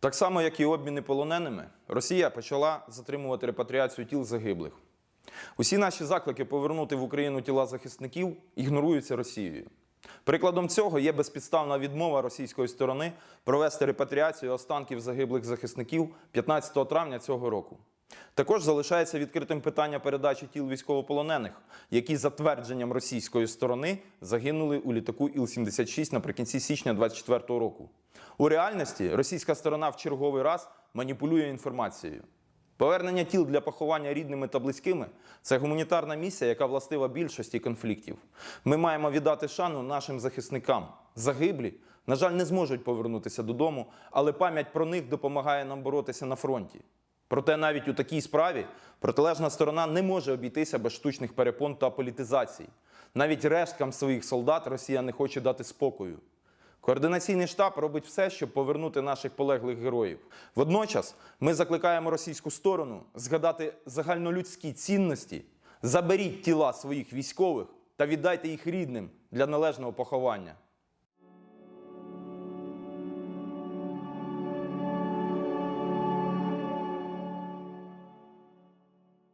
Так само, як і обміни полоненими, Росія почала затримувати репатріацію тіл загиблих. Усі наші заклики повернути в Україну тіла захисників ігноруються Росією. Прикладом цього є безпідставна відмова російської сторони провести репатріацію останків загиблих захисників 15 травня цього року. Також залишається відкритим питання передачі тіл військовополонених, які за твердженням російської сторони загинули у літаку Іл-76 наприкінці січня 2024 року. У реальності російська сторона в черговий раз маніпулює інформацією. Повернення тіл для поховання рідними та близькими це гуманітарна місія, яка властива більшості конфліктів. Ми маємо віддати шану нашим захисникам. Загиблі, на жаль, не зможуть повернутися додому, але пам'ять про них допомагає нам боротися на фронті. Проте навіть у такій справі протилежна сторона не може обійтися без штучних перепон та політизацій. Навіть решткам своїх солдат Росія не хоче дати спокою. Координаційний штаб робить все, щоб повернути наших полеглих героїв. Водночас ми закликаємо російську сторону згадати загальнолюдські цінності, заберіть тіла своїх військових та віддайте їх рідним для належного поховання.